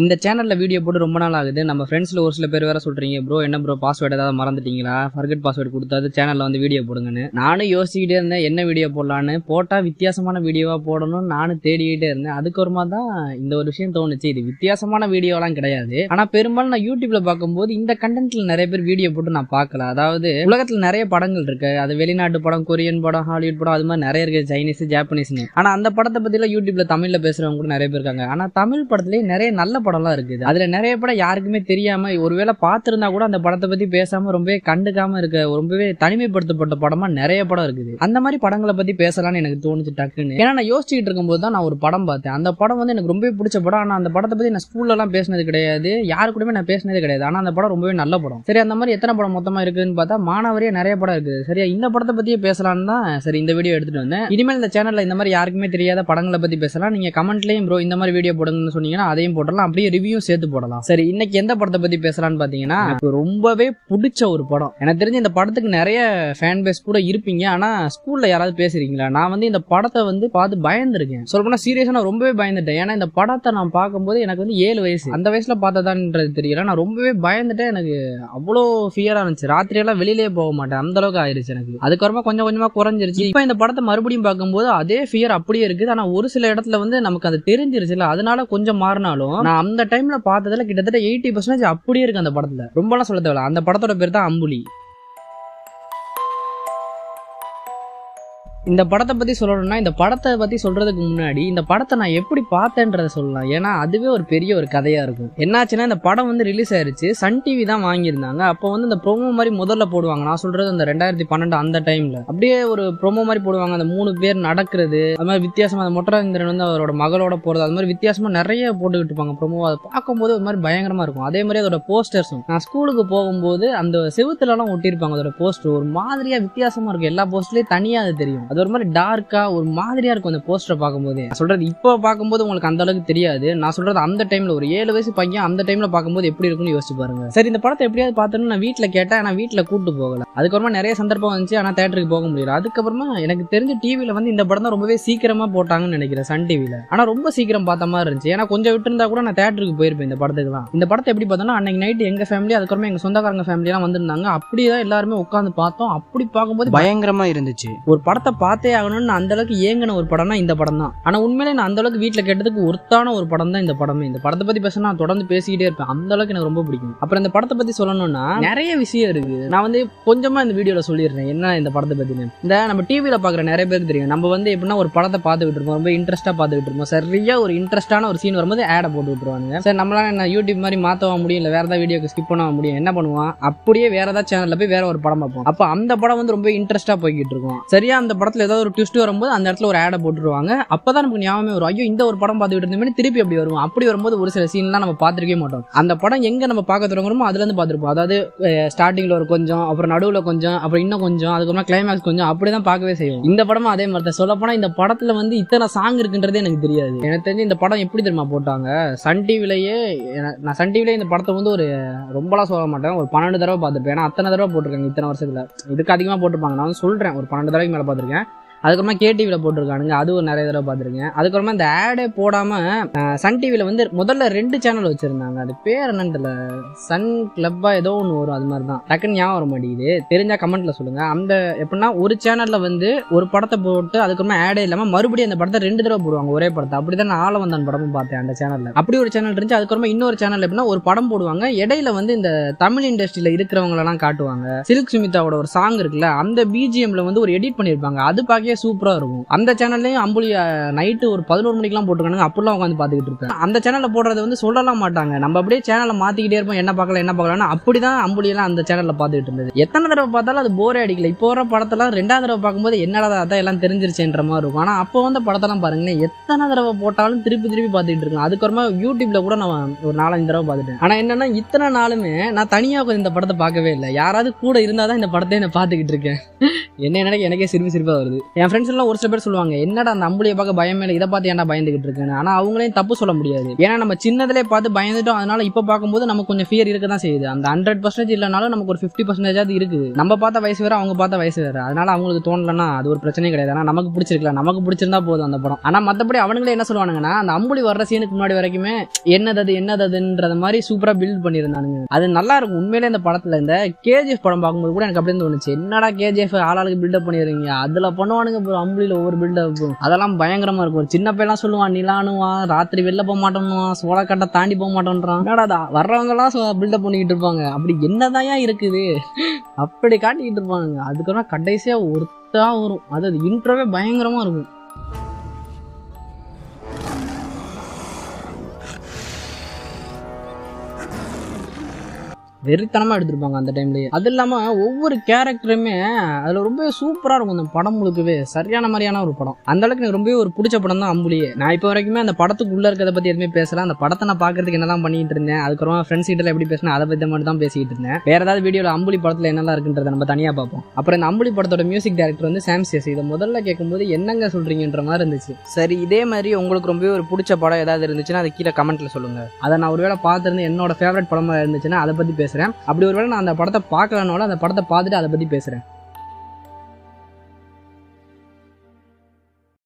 இந்த சேனலில் வீடியோ போட்டு ரொம்ப நாள் ஆகுது. நம்ம ஃப்ரெண்ட்ஸில் ஒரு சில பேர் வேற சொல்கிறீங்க ப்ரோ என்ன ப்ரோ பாஸ்வேர்டு ஏதாவது மறந்துட்டீங்களா? ஃபர்கட் பாஸ்வேர்டு கொடுத்தாது சேனலில் வந்து வீடியோ போடுங்கன்னு. நானும் யோசிச்சுக்கிட்டே இருந்தேன் என்ன வீடியோ போடலான்னு? போட்டால் வித்தியாசமான வீடியோவாக போடணும்னு நானும் தேடிக்கிட்டே இருந்தேன். அதுக்கப்புறமா தான் இந்த ஒரு விஷயம் தோணுச்சு. இது வித்தியாசமான வீடியோலாம் கிடையாது. ஆனால் பெரும்பாலும் நான் யூடியூப்ல பார்க்கும்போது இந்த கண்டென்ட்டில் நிறைய பேர் வீடியோ போட்டு நான் பார்க்கல. அதாவது உலகத்தில் நிறைய படங்கள் இருக்கு. அது வெளிநாட்டு படம் கொரியன் படம் ஹாலிவுட் படம் அது மாதிரி நிறைய இருக்குது சைனீஸ் ஜாப்பனீஸ்னு ஆனால் அந்த படத்தை பற்றிலாம் யூடியூப்ல தமிழில் பேசுகிறவங்க கூட நிறைய பேர் இருக்காங்க. ஆனால் தமிழ் படத்துலேயே நிறைய நல்ல படம்லாம் இருக்குது அதில் நிறைய படம் யாருக்குமே தெரியாமல் ஒருவேளை பார்த்துருந்தா கூட அந்த படத்தை பற்றி பேசாமல் ரொம்பவே கண்டுக்காமல் இருக்க ரொம்பவே தனிமைப்படுத்தப்பட்ட படமாக நிறைய படம் இருக்குது. அந்த மாதிரி படங்களை பற்றி பேசலாம்னு எனக்கு தோணுச்சு டக்குன்னு. ஏன்னா நான் யோசிச்சுட்டு இருக்கும்போது தான் நான் ஒரு படம் பார்த்தேன். அந்த படம் வந்து எனக்கு ரொம்பவே பிடிச்ச படம். ஆனால் அந்த படத்தை பற்றி நான் ஸ்கூல்லலாம் பேசினது கிடையாது. யாரு கூடயுமே நான் பேசினது கிடையாது. ஆனால் அந்த படம் ரொம்பவே நல்ல படம். சரி அந்த மாதிரி எத்தனை படம் மொத்தமாக இருக்குதுன்னு பார்த்தா மானாவரியா நிறைய படம் இருக்குது. சரியா இந்த படத்தை பற்றியே பேசலாம்னு தான் சரி இந்த வீடியோ எடுத்துட்டு வந்தேன். இனிமேல் இந்த சேனலில் இந்த மாதிரி யாருக்குமே தெரியாத படங்களை பற்றி பேசலாம். நீங்கள் கமெண்ட்லேயும் ப்ரோ இந்த மாதிரி வீடியோ போடுங்கன்னு சொன்னீங்கன்னா அதையும் போடலாம் அப்படியே ரிவ்யூ சேர்த்து போடலாம். சரி இன்னைக்கு எந்த படத்தை பத்தி பேசலாம்னு பாத்தீங்கன்னா எனக்கு ரொம்பவே பிடிச்ச ஒரு படம். எனக்கு தெரிஞ்சு இந்த படத்துக்கு நிறைய ஃபேன் பேஸ் கூட இருப்பீங்க. ஆனா ஸ்கூல்ல யாராவது பேசுறீங்களா? நான் வந்து இந்த படத்தை வந்து பார்த்து பயந்துருக்கேன். சொல்ல போனா சீரியஸா நான் ரொம்பவே பயந்துட்டேன். ஏன்னா இந்த படத்தை நான் பார்க்கும்போது எனக்கு வந்து ஏழு வயசு. அந்த வயசுல பார்த்ததான்ன்றது தெரியல. நான் ரொம்பவே பயந்துட்டேன். எனக்கு அவ்வளோ ஃபியரா இருந்துச்சு. ராத்திரியெல்லாம் வெளியிலே போக மாட்டேன். அந்த அளவுக்கு ஆயிருச்சு எனக்கு. அதுக்கப்புறமா கொஞ்சம் கொஞ்சமா குறைஞ்சிருச்சு. இப்போ இந்த படத்தை மறுபடியும் பார்க்கும்போது அதே ஃபியர் அப்படியே இருக்குது. ஆனா ஒரு சில இடத்துல வந்து நமக்கு அது தெரிஞ்சிருச்சுல அதனால கொஞ்சம் மாறினாலும் நான் அந்த டைம்ல பார்த்ததுல கிட்டத்தட்ட எயிட்டி பர்சன்டேஜ் அப்படியே இருக்கு அந்த படத்துல. ரொம்பலாம் சொல்ல தேவையில்ல. அந்த படத்தோட பேர் தான் அம்புலி. இந்த படத்தை பற்றி சொல்லணும்னா இந்த படத்தை பற்றி சொல்கிறதுக்கு முன்னாடி இந்த படத்தை நான் எப்படி பார்த்தேன்றத சொல்லலாம். ஏன்னா அதுவே ஒரு பெரிய ஒரு கதையாக இருக்கும். என்னாச்சுன்னா இந்த படம் வந்து ரிலீஸ் ஆயிருச்சு. சன் டிவி தான் வாங்கியிருந்தாங்க. அப்போ வந்து இந்த ப்ரோமோ மாதிரி முதல்ல போடுவாங்க. நான் சொல்கிறது அந்த ரெண்டாயிரத்தி பன்னெண்டு அந்த டைமில் அப்படியே ஒரு ப்ரோமோ மாதிரி போடுவாங்க. அந்த மூணு பேர் நடக்கிறது அது மாதிரி வித்தியாசமாக அந்த மொட்டரேந்திரன் வந்து அவரோட மகளோட போகிறது அது மாதிரி வித்தியாசமாக நிறைய போட்டுக்கிட்டு இருப்பாங்க ப்ரோமோ அதை பார்க்கும்போது ஒரு மாதிரி பயங்கரமாக இருக்கும். அதே மாதிரி அதோட போஸ்டர்ஸும் நான் ஸ்கூலுக்கு போகும்போது அந்த செவுத்துலலாம் ஒட்டியிருப்பாங்க. அதோட போஸ்டர் ஒரு மாதிரியாக வித்தியாசமாக இருக்கும். எல்லா போஸ்ட்லயும் தனியாக அது தெரியும். அது ஒரு மாதிரி டார்க்கா ஒரு மாதிரியா இருக்கும் அந்த போஸ்டரை பார்க்கும்போது. நான் சொல்றது இப்போ பார்க்கும்போது உங்களுக்கு அந்த அளவுக்கு தெரியாது. நான் சொல்றது அந்த டைம்ல ஒரு ஏழு வயசு பையன் அந்த டைம்ல பார்க்கும்போது எப்படி இருக்கும்னு யோசிச்சு பாருங்க. சரி இந்த படத்தை எப்படியாவது பார்த்தோன்னு நான் வீட்டில் கேட்டேன். ஆனா வீட்டில் கூப்பிட்டு போகல. அதுக்கப்புறமா நிறைய சந்தர்ப்பம் வந்துச்சு ஆனா தேட்டருக்கு போக முடியல. அதுக்கப்புறமா எனக்கு தெரிஞ்ச டிவியில வந்து இந்த படம் தான் ரொம்பவே சீக்கிரமா போட்டாங்கன்னு நினைக்கிறேன் சன் டிவியில ஆனா ரொம்ப சீக்கிரம் பார்த்த மாதிரி இருந்துச்சு. ஏன்னா கொஞ்சம் விட்டுருந்தா கூட நான் தேட்டருக்கு போயிருப்பேன் இந்த படத்துக்குலாம் இந்த படத்தை எப்படி பார்த்தோம்னா அன்னைக்கு நைட் எங்க ஃபேமிலி அதுக்கப்புறமா எங்க சொந்தக்காரங்க ஃபேமிலி எல்லாம் வந்திருந்தாங்க. அப்படியே தான் எல்லாருமே உட்காந்து பார்த்தோம். அப்படி பார்க்கும்போது பயங்கரமா இருந்துச்சு. ஒரு படத்தை பார்த்தே ஆகணும்னு நான் அந்த அளவுக்கு ஏங்கின ஒரு படம்னா இந்த படம் தான். ஆனா உண்மையிலே நான் அந்த அளவுக்கு வீட்டில் கேட்டதுக்கு ஒருத்தான ஒரு படம் தான் இந்த படமே. இந்த படத்தை பத்தி பேச நான் தொடர்ந்து பேசிக்கிட்டே இருப்பேன். அந்த அளவுக்கு எனக்கு ரொம்ப பிடிக்கும். அப்புறம் இந்த படத்தை பத்தி சொல்லணும்னா நிறைய விஷயம் இருக்கு. நான் வந்து கொஞ்சமா இந்த வீடியோவில் சொல்லிடுறேன். என்ன இந்த படத்தை பற்றி இந்த நம்ம டிவியில் பார்க்குற நிறைய பேருக்கு தெரியும். நம்ம வந்து எப்படின்னா ஒரு படத்தை பார்த்துக்கிட்டு இருப்போம். ரொம்ப இன்ட்ரெஸ்ட்டாக பார்த்துக்கிட்டு இருப்போம். சரியாக ஒரு இன்ட்ரெஸ்டான ஒரு சீன் வரும்போது ஆடை போட்டு விட்டுருவாங்க சார் நம்மளால என்ன யூடியூப் மாதிரி மாற்றவா முடியும்? இல்லை வேறு ஏதாவது வீடியோக்கு ஸ்கிப் பண்ண முடியும்? என்ன பண்ணுவான்? அப்படியே வேறு ஏதாவது சேனலில் போய் வேறு ஒரு படம் பார்ப்போம் அப்போ அந்த படம் வந்து ரொம்ப இன்ட்ரெஸ்ட்டாக போய்கிட்டு இருக்கும். சரியா அந்த படத்தில் ஏதாவது ஒரு ட்விஸ்ட் வரும்போது அந்த இடத்துல ஒரு ஆடை போட்டுருவாங்க. அப்போ தான் நமக்கு ஞாபகமே வரும். ஐயோ இந்த ஒரு படம் பார்த்துக்கிட்டு இருந்தோமே திருப்பி அப்படி வரும் அப்படி வரும்போது ஒரு சில சீன்லாம் நம்ம பார்த்துருக்கவே மாட்டோம். அந்த படம் எங்கே நம்ம பார்க்க தொடங்குறோமோ அதுலேருந்து பார்த்துருப்போம். அதாவது ஸ்டார்டிங்கில் ஒரு கொஞ்சம் அப்புறம் நடுவில் கொஞ்சம் அப்புறம் இன்னும் கொஞ்சம் அதுக்கப்புறம் கிளைமேக்ஸ் கொஞ்சம் அப்படிதான் பார்க்கவே செய்வோம். இந்த படமும் அதே மாதிரி தான். சொல்லப்போனால் இந்த படத்துல வந்து இத்தனை சாங் இருக்குன்றதே எனக்கு தெரியாது. எனக்கு தெரிஞ்சு இந்த படம் எப்படி தெரியுமா போட்டாங்க? சன் டிவிலேயே நான் சன் டிவிலே இந்த படத்தை வந்து ஒரு ரொம்பலாம் சொல்ல மாட்டேன். ஒரு பன்னெண்டு தடவை பார்த்துருப்பேன். ஏன்னா அத்தனை தடவை போட்டிருக்காங்க இத்தனை வருஷத்துல. இதுக்கு அதிகமாக போட்டிருப்பாங்க. நான் வந்து சொல்கிறேன் ஒரு பன்னெண்டு தடவைக்கு மேலே பார்த்துருக்கேன். அதுக்கப்புறமா கேடிவியில் போட்டிருக்கானுங்க. அது ஒரு நிறைய தடவை பார்த்துருக்கேன். அதுக்கப்புறமா இந்த ஆடே போடாமல் சன் டிவியில் வந்து முதல்ல ரெண்டு சேனல் வச்சுருந்தாங்க. அது பேர் என்னன்னு தெரியல. சன் கிளப்பாக ஏதோ ஒன்று வரும். அது மாதிரி தான் டக்குன்னு ஞாபகம் வர மாட்டேங்குது. தெரிஞ்சால் கமெண்ட்டில் சொல்லுங்கள் அந்த எப்படின்னா ஒரு சேனலில் வந்து ஒரு படத்தை போட்டு அதுக்கப்புறமா ஆடே இல்லாமல் மறுபடியும் அந்த படத்தை ரெண்டு தடவை போடுவாங்க. ஒரே படத்தை. அப்படிதான் நான் ஆள வந்தான் படமும் பார்த்தேன் அந்த சேனலில் அப்படி ஒரு சேனல் இருந்துச்சு. அதுக்கப்புறமா இன்னொரு சேனல் எப்படின்னா ஒரு படம் போடுவாங்க. இடையில வந்து இந்த தமிழ் இண்டஸ்ட்ரியில் இருக்கிறவங்களெல்லாம் காட்டுவாங்க. சில்க் சுமிதாவோட ஒரு சாங் இருக்குல்ல அந்த பிஜிஎம்ல வந்து ஒரு எடிட் பண்ணியிருப்பாங்க. அது பார்க்கவே சூப்பராக இருக்கும். அந்த சேனல்லையும் அம்புலி நைட்டு ஒரு பதினோரு மணிக்கெல்லாம் போட்டுருக்காங்க அப்படிலாம் உட்காந்து பார்த்துக்கிட்டு இருக்கேன் அந்த சேனலில் போடுறது வந்து சொல்லலாம் மாட்டாங்க. நம்ம அப்படியே சேனலை மாற்றிக்கிட்டே இருப்போம். என்ன பார்க்கலாம் என்ன பார்க்கலான்னு அப்படி தான் அம்புலியெல்லாம் அந்த சேனலில் பார்த்துக்கிட்டு இருந்தது. எத்தனை தடவை பார்த்தாலும் அது போரே அடிக்கல. இப்போ வர படத்தெல்லாம் ரெண்டாவது தடவை பார்க்கும்போது என்னடா அதான் எல்லாம் தெரிஞ்சிருச்சுன்ற மாதிரி இருக்கும். ஆனால் அப்போ வந்து படத்தெல்லாம் பாருங்களேன் எத்தனை தடவை போட்டாலும் திருப்பி திருப்பி பார்த்துக்கிட்டு இருக்கேன் அதுக்கப்புறமா யூடியூப்ல கூட நான் ஒரு நாலஞ்சு தடவை பார்த்துட்டேன். ஆனால் என்னன்னா இத்தனை நாளுமே நான் தனியாக இந்த படத்தை பார்க்கவே இல்லை. யாராவது கூட இருந்தால் தான் இந்த படத்தை நான் பார்த்துக்கிட்டு இருக்கேன். என்ன எனக்கு எனக்கே சிரிப்பு சிரிப்பாக வருது. என் ஃப்ரெண்ட்ஸ் எல்லாம் ஒரு சில பேர் சொல்லுவாங்க என்னடா நம்மளே பார்க்க பயமே இல்லை இதை பார்த்து ஏன்டா பயந்துகிட்டு இருக்குன்னு? ஆனால் அவங்களையும் தப்பு சொல்ல முடியாது. ஏன்னா நம்ம சின்னதுலேயே பார்த்து பயந்துட்டோம் அதனால இப்போ பார்க்கும்போது நமக்கு கொஞ்சம் ஃபியர் இருக்க தான் செய்யுது. அந்த ஹண்ட்ரட் பர்சன்டேஜ் இல்லைனாலும் நமக்கு ஒரு ஃபிஃப்டி பர்சன்டேஜாவது இருக்குது. நம்ம பார்த்த வயசு வேற அவங்க பார்த்த வயசு வேற. அதனால அவங்களுக்கு தோணலன்னா அது ஒரு பிரச்சனையும் கிடையாது. ஆனால் நமக்கு பிடிச்சிருக்கலாம் நமக்கு பிடிச்சிருந்தா போதும் அந்த படம். ஆனால் மற்றபடி அவனுங்களே என்ன சொல்லுவானுங்கன்னா அந்த அம்புலி வர்ற சீனுக்கு முன்னாடி வரைக்குமே என்னது அது? என்னது மாதிரி சூப்பராக பில்ட் பண்ணியிருந்தானுங்க. அது நல்லா இருக்கும். உண்மையிலே இந்த படத்தில் இந்த கேஜிஎஃப் படம் பார்க்கும்போது கூட எனக்கு அப்படியே தோணுச்சு. என்னடா கேஜிஎஃப் ஆளாளுக்கு பில்டப் பண்ணிடுறீங்க? அதுல பண்ணுவானுங்க ப்ரோ அம்புலியில் ஒவ்வொரு பில்டப் அதெல்லாம் பயங்கரமா இருக்கும். சின்ன பையன்லாம் சொல்லுவான் நிலானுவான் ராத்திரி வெளில போக மாட்டோம்னுவான் சோளக்கட்டை தாண்டி போக மாட்டோன்றான். என்னடா அது வர்றவங்க எல்லாம் பில்டப் பண்ணிக்கிட்டு இருப்பாங்க. அப்படி என்னதான் இருக்குது? அப்படி காட்டிக்கிட்டு இருப்பாங்க. அதுக்கப்புறம் கடைசியா ஒருத்தா வரும். அது இன்ட்ரோவே பயங்கரமா இருக்கும். வெறித்தனமாக எடுத்திருப்பாங்க அந்த டைம்லேயே அது இல்லாமல் ஒவ்வொரு கேரக்டருமே அதில் ரொம்ப சூப்பராக இருக்கும் அந்த படம் முழுக்கவே. சரியான மாதிரியான ஒரு படம். அந்த அளவுக்கு எனக்கு ரொம்பவே ஒரு பிடிச்ச படம் தான் அம்புலியே. நான் இப்போ வரைக்குமே அந்த படத்துக்கு உள்ள இருக்கிறத பற்றி எதுவுமே பேசல. அந்த படத்தை நான் பாக்குறதுக்கு என்னதான் பண்ணிட்டு இருந்தேன் அதுக்கப்புறம் ஃப்ரெண்ட்ஸ் கிட்ட எப்படி பேசினா அதை பற்றி மட்டும் தான் பேசிட்டு இருந்தேன். வேற ஏதாவது வீடியோவில் அம்புலி படத்தில் என்னெல்லாம் இருக்குன்றத நம்ம தனியாக பார்ப்போம். அப்புறம் இந்த அம்புலி படத்தோட மியூசிக் டேரக்டர் வந்து சாம் சேஸ். இதை முதல்ல கேட்கும்போது என்னங்க சொல்றீங்கன்ற மாதிரி இருந்துச்சு. சரி இதே மாதிரி உங்களுக்கு ரொம்பவே ஒரு பிடிச்ச படம் ஏதாவது இருந்துச்சுன்னா அதை கீழே கமெண்ட்ல சொல்லுங்க. அதை நான் ஒருவேளை பார்த்துருந்து என்னோட ஃபேவரட் படமாக இருந்துச்சுன்னா அதை பற்றி பேச பேசுகிறேன் அப்படி ஒருவேளை நான் அந்த படத்தை பார்க்கலனாலும் அந்த படத்தை பார்த்துட்டு அதை பற்றி பேசுறேன்.